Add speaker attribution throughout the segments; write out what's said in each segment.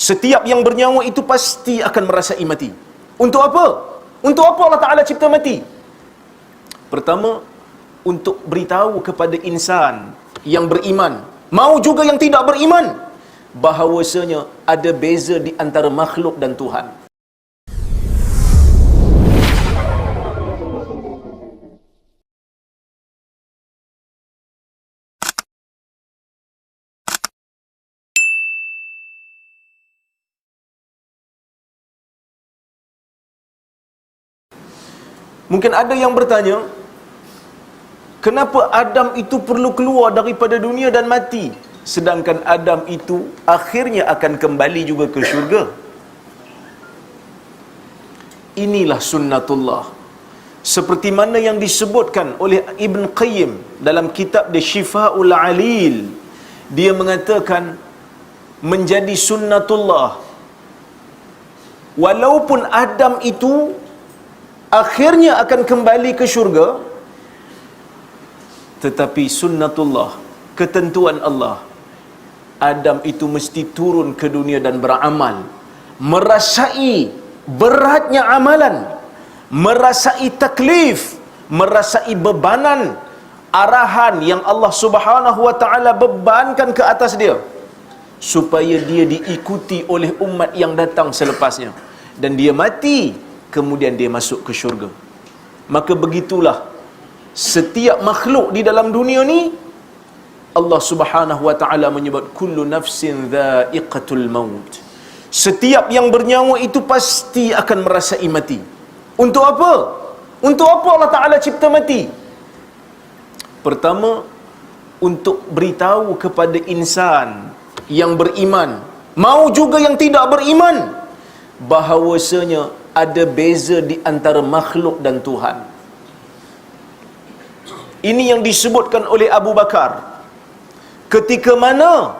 Speaker 1: Setiap yang bernyawa itu pasti akan merasai mati. Untuk apa? Untuk apa Allah Ta'ala cipta mati? Pertama, untuk beritahu kepada insan yang beriman, mau juga yang tidak beriman, bahawasanya ada beza di antara makhluk dan Tuhan. Mungkin ada yang bertanya, kenapa Adam itu perlu keluar daripada dunia dan mati? Sedangkan Adam itu akhirnya akan kembali juga ke syurga. Inilah sunnatullah. Seperti mana yang disebutkan oleh Ibn Qayyim dalam kitab The Shifa'ul Alil. Dia mengatakan, menjadi sunnatullah. Walaupun Adam itu akhirnya akan kembali ke syurga. Tetapi sunnatullah ketentuan Allah Adam itu mesti turun ke dunia dan beramal. Merasai beratnya amalan merasai taklif merasai bebanan arahan yang Allah Subhanahu wa taala bebankan ke atas dia supaya dia diikuti oleh umat yang datang selepasnya. Dan dia mati kemudian dia masuk ke syurga. Maka begitulah setiap makhluk di dalam dunia ni Allah Subhanahu wa taala menyebut kullu nafsin dha'iqatul maut. Setiap yang bernyawa itu pasti akan merasai mati. Untuk apa? Untuk apa Allah taala cipta mati? Pertama untuk beritahu kepada insan yang beriman. Mau juga yang tidak beriman. Bahawasanya ada beza di antara makhluk dan Tuhan. Ini yang disebutkan oleh Abu Bakar. Ketika mana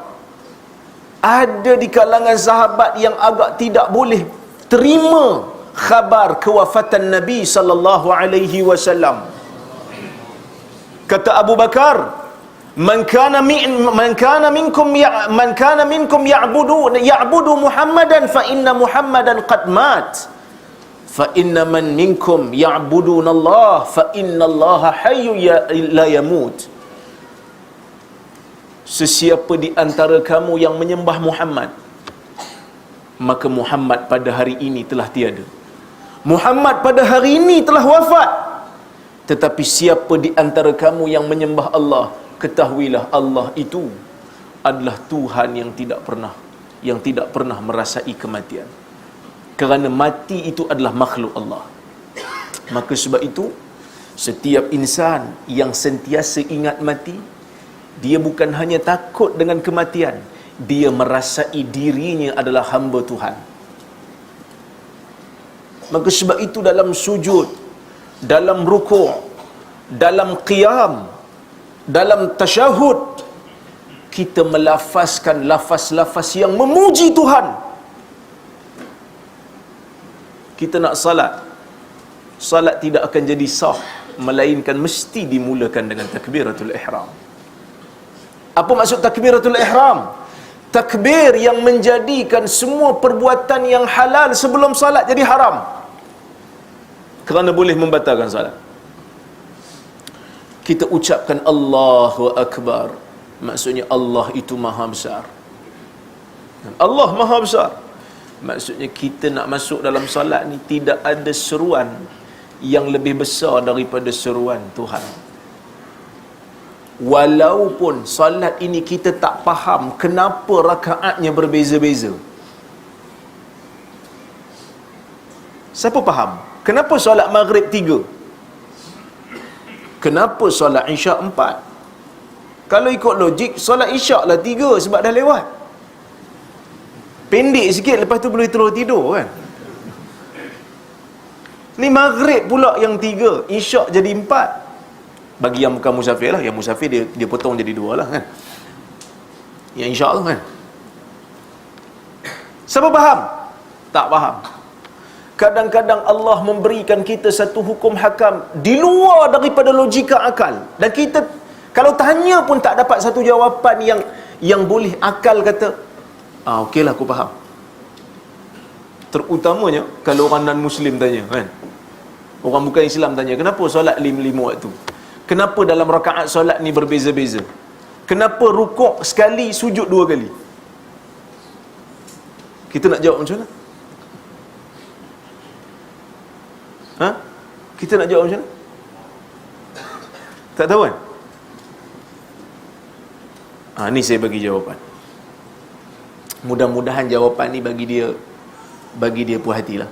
Speaker 1: ada di kalangan sahabat yang agak tidak boleh terima khabar kewafatan Nabi sallallahu alaihi wasallam. Kata Abu Bakar, man kana min man kana minkum ya man kana minkum ya'budu ya'budu Muhammadan fa inna Muhammadan qad mat inna man minkum ya'buduna Allah inna Allah hayyu ya, la yamut. Sesiapa di antara kamu yang menyembah Muhammad maka Muhammad pada hari ini telah tiada. Muhammad pada hari ini telah wafat. Tetapi siapa di antara kamu yang menyembah Allah ketahuilah Allah itu adalah Tuhan yang tidak pernah yang tidak pernah merasai kematian kerana mati itu adalah makhluk Allah. Maka sebab itu setiap insan yang sentiasa ingat mati dia bukan hanya takut dengan kematian dia merasai dirinya adalah hamba Tuhan. Maka sebab itu dalam sujud dalam rukuk dalam qiyam dalam tasyahud kita melafazkan lafaz-lafaz yang memuji Tuhan kita nak salat salat tidak akan jadi sah melainkan mesti dimulakan dengan takbiratul ihram. Apa maksud takbiratul ihram? Takbir yang menjadikan semua perbuatan yang halal sebelum salat jadi haram. Kerana boleh membatalkan salat. Kita ucapkan Allahu Akbar. Maksudnya Allah itu maha besar. Allah maha besar maksudnya kita nak masuk dalam solat ni tidak ada seruan yang lebih besar daripada seruan Tuhan. Walaupun solat ini kita tak faham kenapa rakaatnya berbeza-beza. Siapa faham? Kenapa solat maghrib tiga? Kenapa solat isyak empat? Kalau ikut logik solat isyak lah tiga sebab dah lewat pendek sikit lepas tu boleh terus tidur kan? Ni maghrib pula yang tiga isyak jadi empat. Bagi yang bukan musafir lah yang musafir dia dia potong jadi dua lah kan? Yang insya Allah kan? Siapa faham? tak faham. Kadang-kadang Allah memberikan kita satu hukum hakam di luar daripada logika akal. Dan kita kalau tanya pun tak dapat satu jawapan yang yang boleh akal kata ah okeylah aku faham Terutamanya kalau orang non muslim tanya kan. Orang bukan Islam tanya, kenapa solat lima-lima waktu? Kenapa dalam rakaat solat ni berbeza-beza? Kenapa rukuk sekali, sujud dua kali? Kita nak jawab macam mana? Ha? Kita nak jawab macam mana? Tak tahu kan? Ha, ni saya bagi jawapan. Mudah-mudahan jawapan ni bagi dia bagi dia puas hatilah.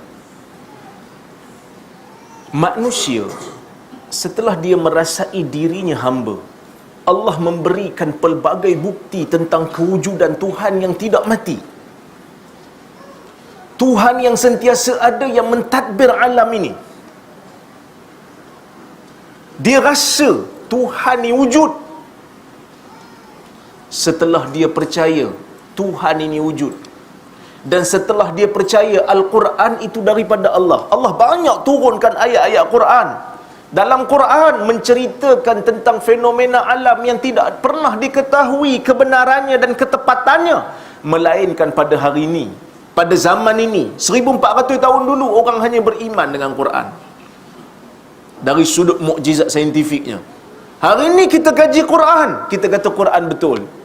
Speaker 1: Manusia setelah dia merasai dirinya hamba, Allah memberikan pelbagai bukti tentang kewujudan Tuhan yang tidak mati. Tuhan yang sentiasa ada yang mentadbir alam ini. Dia rasa Tuhan ni wujud. Setelah dia percaya Tuhan ini wujud. Dan setelah dia percaya Al-Quran itu daripada Allah. Allah banyak turunkan ayat-ayat Quran. Dalam Quran menceritakan tentang fenomena alam yang tidak pernah diketahui kebenarannya dan ketepatannya. Melainkan pada hari ini. Pada zaman ini. 1400 tahun dulu orang hanya beriman dengan Quran. Dari sudut mukjizat saintifiknya. Hari ini kita kaji Quran. Kita kata Quran betul.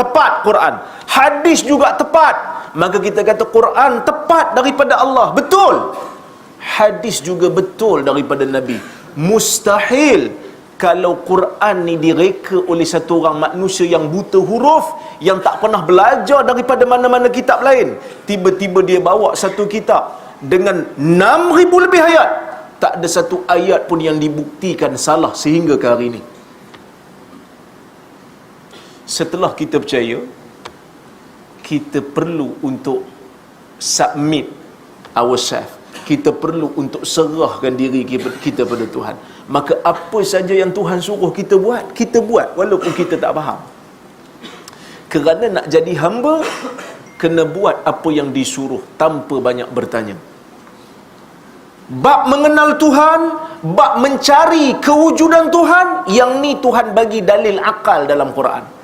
Speaker 1: Tepat Quran. Hadis juga tepat. Maka kita kata Quran tepat daripada Allah. Betul. Hadis juga betul daripada Nabi. Mustahil kalau Quran ni direka oleh satu orang manusia yang buta huruf yang tak pernah belajar daripada mana-mana kitab lain tiba-tiba dia bawa satu kitab dengan 6000 lebih ayat tak ada satu ayat pun yang dibuktikan salah sehingga ke hari ini setelah kita percaya kita perlu untuk submit ourselves. Kita perlu untuk serahkan diri kita pada Tuhan. Maka apa saja yang Tuhan suruh kita buat kita buat walaupun kita tak faham. Kerana nak jadi hamba kena buat apa yang disuruh tanpa banyak bertanya. Bab mengenal Tuhan bab mencari kewujudan Tuhan yang ni Tuhan bagi dalil akal dalam Quran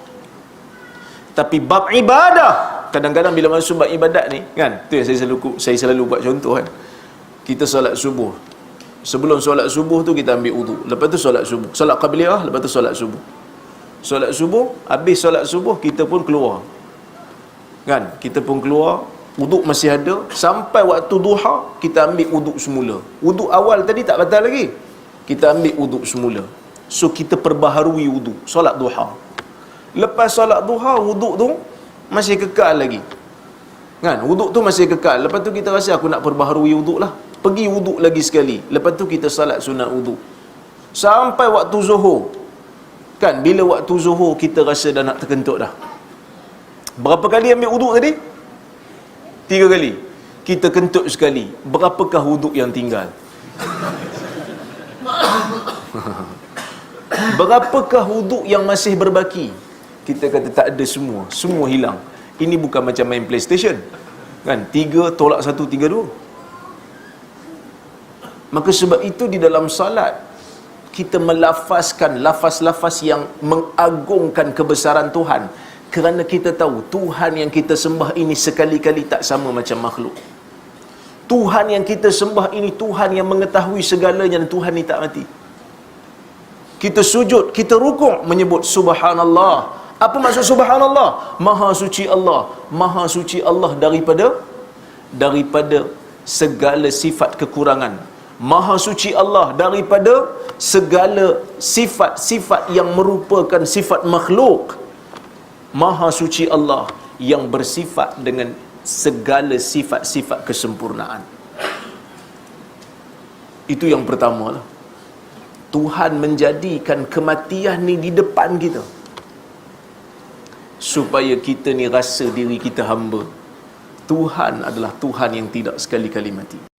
Speaker 1: tapi bab ibadah. Kadang-kadang bila masuk bab ibadat ni kan tu yang saya selalu saya selalu buat contoh kan. Kita solat subuh. Sebelum solat subuh tu kita ambil wudu. Lepas tu solat subuh. Solat qabliyah lepas tu solat subuh. Solat subuh habis solat subuh kita pun keluar. Kan kita pun keluar wudu masih ada. Sampai waktu duha kita ambil wudu semula. Wudu awal tadi tak batal lagi. Kita ambil wudu semula. So kita perbaharui wudu solat duha lepas solat duha wudu tu masih kekal lagi. Kan? Wuduk tu masih kekal. Lepas tu kita rasa aku nak perbaharui wuduk lah. Pergi wuduk lagi sekali. Lepas tu kita salat sunat wuduk. Sampai waktu zuhur. Kan? Bila waktu zuhur kita rasa dah nak terkentut dah. Berapa kali ambil wuduk tadi? Tiga kali. Kita kentut sekali. Berapakah wuduk yang tinggal? Berapakah wuduk yang masih berbaki kita kata tak ada semua. Semua hilang. Ini bukan macam main playstation. Kan? Tiga tolak satu tiga dua. Maka sebab itu di dalam salat kita melafazkan lafaz-lafaz yang mengagungkan kebesaran Tuhan. Kerana kita tahu Tuhan yang kita sembah ini sekali-kali tak sama macam makhluk. Tuhan yang kita sembah ini Tuhan yang mengetahui segalanya dan Tuhan ni tak mati. Kita sujud, kita rukuk menyebut subhanallah apa maksud subhanallah? Maha suci Allah. Maha suci Allah daripada daripada segala sifat kekurangan. Maha suci Allah daripada segala sifat-sifat yang merupakan sifat makhluk. Maha suci Allah yang bersifat dengan segala sifat-sifat kesempurnaan. Itu yang pertama lah. Tuhan menjadikan kematian ni di depan kita supaya kita ni rasa diri kita hamba. Tuhan adalah Tuhan yang tidak sekali-kali mati